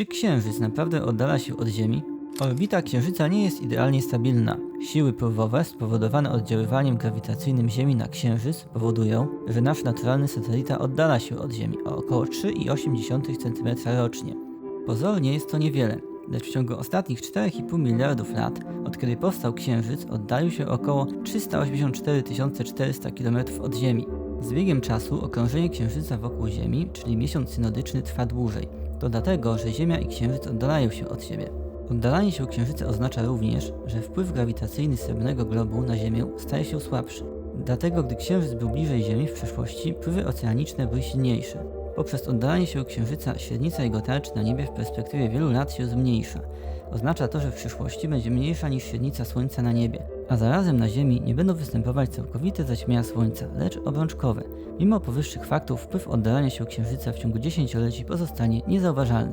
Czy Księżyc naprawdę oddala się od Ziemi? Orbita Księżyca nie jest idealnie stabilna. Siły pływowe spowodowane oddziaływaniem grawitacyjnym Ziemi na Księżyc powodują, że nasz naturalny satelita oddala się od Ziemi o około 3,8 cm rocznie. Pozornie jest to niewiele, lecz w ciągu ostatnich 4,5 miliardów lat, od kiedy powstał Księżyc, oddalił się około 384 400 km od Ziemi. Z biegiem czasu okrążenie Księżyca wokół Ziemi, czyli miesiąc synodyczny, trwa dłużej. To dlatego, że Ziemia i Księżyc oddalają się od siebie. Oddalanie się Księżyca oznacza również, że wpływ grawitacyjny srebrnego globu na Ziemię staje się słabszy. Dlatego, gdy Księżyc był bliżej Ziemi w przeszłości, wpływy oceaniczne były silniejsze. Poprzez oddalanie się Księżyca średnica jego tarczy na niebie w perspektywie wielu lat się zmniejsza. Oznacza to, że w przyszłości będzie mniejsza niż średnica Słońca na niebie, a zarazem na Ziemi nie będą występować całkowite zaćmienia Słońca, lecz obrączkowe. Mimo powyższych faktów wpływ oddalania się Księżyca w ciągu dziesięcioleci pozostanie niezauważalny.